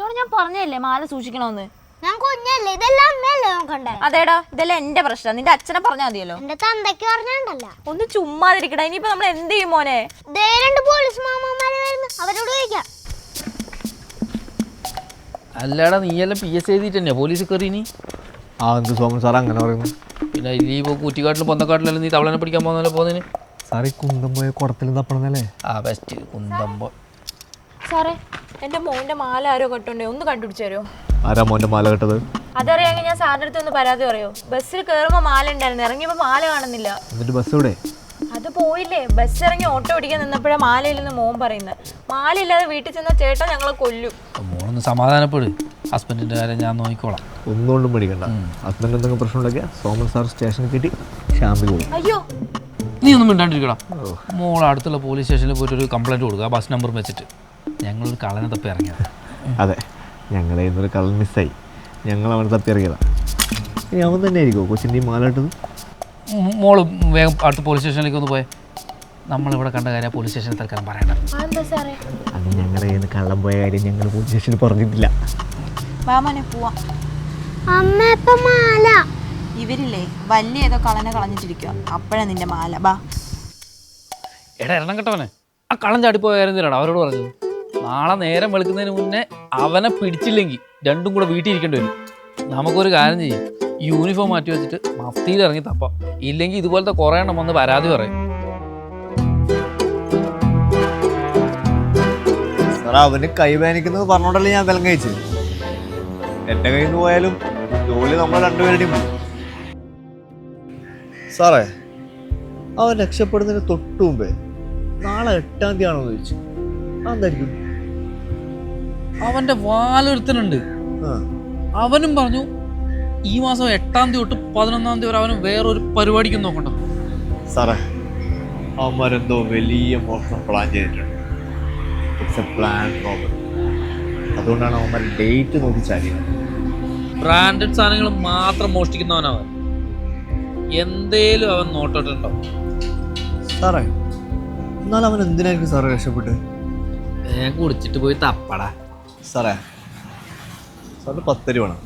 നിന്നോട് ഞാൻ പറഞ്ഞല്ലേ മാല സൂക്ഷിക്കണമെന്ന് ഞാൻ കുഞ്ഞല്ലേ ഇതെല്ലാം അമ്മയല്ലേ നോക്കണ്ടേ? അതേടാ ഇതെല്ലാം എന്റെ പ്രശ്നം. നിന്റെ അച്ഛനെ പറഞ്ഞാൽ മതിയല്ലോ. എന്റെ തന്തയ്ക്ക് പറഞ്ഞണ്ടല്ല ഒന്ന് ചുമ്മാതിരിക്കടാ. ഇനിയിപ്പോ നമ്മൾ എന്ത് ചെയ്യും മോനെ? ദേ രണ്ട് പോലീസ് മാമന്മാര് വരുന്നു. അവരോട് ചോദിക്കാം. അല്ലടാ നീയെല്ലാം പി എസ് എഴുതിയിട്ട് തന്നെയാ പോലീസ് കയറി നീ ആ എന്ത് സോമൻ സാർ അങ്ങനെ പറയുന്നു. പിന്നെ ഈ ഇപ്പോൾ കുറ്റിക്കാട്ടിലും പൊന്തക്കാട്ടിലെല്ലാം നീ തവളനെ പിടിക്കാൻ പോകുന്നല്ലോ പോകുന്നതിന്? സാർ ഈ കുന്തം പോയ കുടത്തിൽ തപ്പണമെന്നല്ലേ ആ ബെസ്റ്റ് കുന്തമ്പോ സാറേ എന്റെ മോന്റെ മാല ആരോ കെട്ടുണ്ടേ? ഒന്ന് കണ്ടുപിടിച്ചു തരുമോ? ആരാ മോന്റെ മാല കെട്ടത്? അതറിയാമെങ്കിൽ ഞാൻ സാറിന്റെ അടുത്ത് ഒന്ന് പരാതി പറയോ? ബസ്സിൽ കയറുമ്പോ മാല ഉണ്ടായിരുന്നു ഇറങ്ങിയപ്പോ മാല കാണുന്നില്ല. എന്നിട്ട് ബസ് എവിടെ? അത് പോയില്ലേ? ബസ് ഇറങ്ങി ഓട്ടോ ഓടിക്കാൻ നിന്നപ്പോഴാ മാലയില്ലെന്ന് മോൻ പറയുന്നത്. മാല ഇല്ലാതെ വീട്ടിൽ ചെന്ന ചേട്ടൻ ഞങ്ങളെ കൊല്ലും. മോളൊന്ന് സമാധാനപ്പെട്. ഹസ്ബൻഡിന്റെ കാര്യം ഞാൻ നോക്കിക്കോളാം. ഒന്നുകൊണ്ടും പേടിക്കണ്ട. ഹസ്ബൻഡ് എന്തെങ്കിലും പ്രശ്നം ഉണ്ടാക്കിയാൽ സോമൻ സാർ സ്റ്റേഷനിൽ കിട്ടി ഷാമ്പി പോകും. അയ്യോ. നീ ഒന്നും മിണ്ടാണ്ടിരിക്കടാ. മോൾ അടുത്തുള്ള പോലീസ് സ്റ്റേഷനിൽ പോയിട്ട് ഒരു കംപ്ലൈന്റ് കൊടുക്കുക ആ ബസ് നമ്പർ വെച്ചിട്ട്. ഞങ്ങളൊരു കള്ളനെ തപ്പി ഇറങ്ങിയത് അതെ ഞങ്ങളെ ഇന്നൊരു കള്ളൻ മിസ്സായി. ഞങ്ങൾ അവൻ തപ്പി ഇറങ്ങിയതാണ് ഇനി അവൻ തന്നെ ആയിരിക്കുമോ കൊച്ചിന്റെ ഈ മാല ഇട്ടത് മോൾ വേഗം അടുത്ത പോലീസ് സ്റ്റേഷനിലേക്ക് ഒന്ന് പോയേ. നമ്മളിവിടെ കണ്ട കാര്യം പോലീസ് സ്റ്റേഷനിൽ തൽക്കാലം പറയണ്ട. അത് ഞങ്ങളുടെ കയ്യിൽ നിന്ന് കള്ളം പോയ കാര്യം ഞങ്ങൾ പോലീസ് സ്റ്റേഷനിൽ പറഞ്ഞിട്ടില്ല. വാ മോനെ പോവാം. അമ്മ ഇപ്പൊ മാല. ഇവരില്ലേ വലിയ ഏതോ കളനെ കളഞ്ഞിട്ടിരിക്കുക അപ്പോഴാ നിന്റെ മാല. ബാ. എടാ എണ്ണം കെട്ടവനെ ആ കള്ളം ചാടിപ്പോയ കാര്യം എന്തിനാണ് അവരോട് പറഞ്ഞത്. നാളെ നേരം വെളുക്കുന്നതിന് മുന്നേ അവനെ പിടിച്ചില്ലെങ്കിൽ രണ്ടും കൂടെ വീട്ടിൽ ഇരിക്കേണ്ടി വരും. നമുക്കൊരു കാര്യം ചെയ്യും. യൂണിഫോം മാറ്റി വെച്ചിട്ട് മഫ്തിയിൽ ഇറങ്ങി തപ്പാം. ഇല്ലെങ്കിൽ ഇതുപോലത്തെ കുറേ എണ്ണം വന്ന് പരാതി പറയും. അവന് കൈ വേനിക്കുന്നത് പറഞ്ഞോണ്ടല്ലേ ഞാൻ വിലം കഴിച്ചത്? എന്റെ കയ്യിൽ നിന്ന് പോയാലും ജോലി നമ്മൾ രണ്ടുപേരുടെയും. സാറേ അവൻ രക്ഷപ്പെടുന്നതിന് തൊട്ടു മുമ്പേ നാളെ എട്ടാം തീയതി ആണോ ചോദിച്ചു. അവന്റെ വാലൊരുത്തനുണ്ട്. അവനും പറഞ്ഞു ഈ മാസം എട്ടാം തീയതി തൊട്ട് പതിനൊന്നാം തീയതി വരെ അവന് വേറൊരു പരിപാടിക്കും നോക്കണ്ട. സാറേ അവന്മാരെന്തോ വലിയ മോഷണം പ്ലാൻ ചെയ്തിട്ടുണ്ട്. ഇറ്റ്സ് എ പ്ലാൻ പ്രോബ്ലം അതുകൊണ്ടാണ് അവന്മാർ ഡേറ്റ് നോക്കി ചാരി ബ്രാൻഡഡ് സാധനങ്ങൾ മാത്രം മോഷ്ടിക്കുന്നവനവൻ. എന്തേലും അവൻ നോട്ടിട്ടുണ്ടോ സാറേ എന്നാൽ അവൻ എന്തിനായിരിക്കും സാറേ രക്ഷപ്പെട്ട്? ഞാൻ കുടിച്ചിട്ട് പോയി തപ്പടാ. സാറേ സാറിന് പത്തരി വേണം.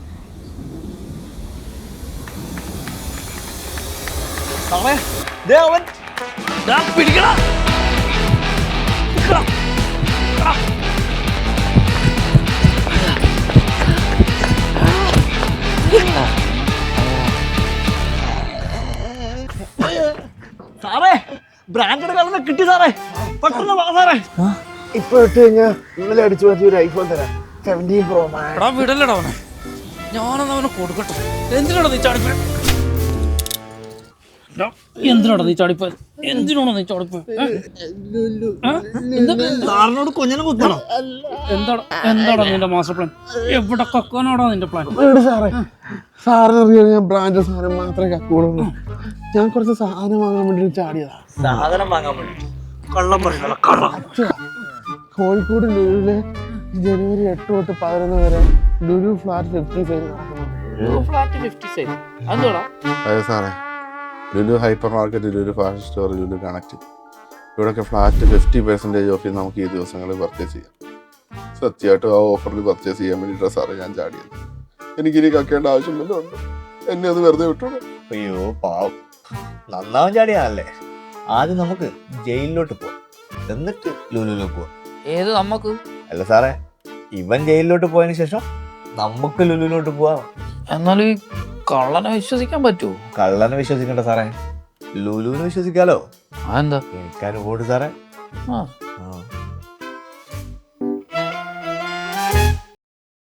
സാറേ ദേ അവൻ. പിടിക്കടാ. സാറേ ബ്രാൻഡഡ് കളറിനെ കിട്ടി സാറേ. പെട്ടെന്ന് വാ സാറേ. ഇപ്പൊ ഇട്ട് കഴിഞ്ഞാൽ ഇന്നലെ അടിച്ചു മാറ്റി ഒരു ഐഫോൺ തരാം. സെവന്റീൻ പ്രോ മാക്സ് എടാ വിടല്ലടാ അവനെ. ഞാനൊന്ന് അവനെ കൊടുക്കട്ടെ. എന്തിനാണോ നീ ചാടിപ്പോയ? എന്തിനാടാ നീ ചാടിപ്പോയ? എന്തിനാണോ നീ ചാടിപ്പോയ? സാറിനോട് കുഞ്ഞിനെ കുത്തണം. എന്താടാ? എന്താടാ നിന്റെ മാസ്റ്റർ പ്ലാൻ എവിടെ കക്കാനാടാ നിന്റെ പ്ലാൻ ഇവിടെ സാറേ. സാറിന് അറിയാം ഞാൻ ബ്രാൻഡ് സാധനം മാത്രമേ കക്കുള്ളൂ ഞാൻ കുറച്ച് സാധനം വാങ്ങാൻ വേണ്ടി ചാടിയതാ. സാധനം വാങ്ങാൻ വേണ്ടി. കള്ളം പറയണല്ലോ കള്ളം. കോഴിക്കോട് ലുലുവിൽ ജനുവരി എട്ട് തൊട്ട് പതിനൊന്ന് വരെ ലുലു ഫ്ലാറ്റ് ഫിഫ്റ്റി ഫൈവ് അതെ സാറേ. Lulu hyper market Lulu fashion store Lulu connect. ഇവിടെയൊക്കെ ഫ്ലാറ്റ് ഫിഫ്റ്റി പെർസെന്റേജ് ഓഫിൽ നമുക്ക് ഈ ദിവസങ്ങളിൽ പർച്ചേസ് ചെയ്യാം. സത്യമായിട്ടും ആ ഓഫറിൽ പർച്ചേസ് ചെയ്യാൻ വേണ്ടിയിട്ടാണ് സാറേ ഞാൻ ചാടിയത്. എനിക്കിനി കക്കേണ്ട ആവശ്യം വല്ലതും ഉണ്ട് എന്നെ അത് വെറുതെ വിട്ടോളൂ. അയ്യോ പാവം. നന്നാവും ചാടിയാണല്ലേ? ആദ്യം നമുക്ക് ജയിലിലോട്ട് പോവാം. എന്നിട്ട് ലുലുവിലേക്ക് പോവാം. ഏത് നമുക്ക് അല്ല സാറേ ഇവൻ ജയിലിലോട്ട് പോയതിന് ശേഷം നമുക്ക് ലുലുവിലോട്ട് പോവാ. എന്നാലും ഈ കള്ളനെ വിശ്വസിക്കാൻ പറ്റുമോ കള്ളനെ വിശ്വസിക്കണ്ട സാറേ. ലുലുവിനെ വിശ്വസിക്കാലോ? അതെന്താ? എനിക്ക് അനുഭവമുണ്ട് സാറേ. ആ. ആ.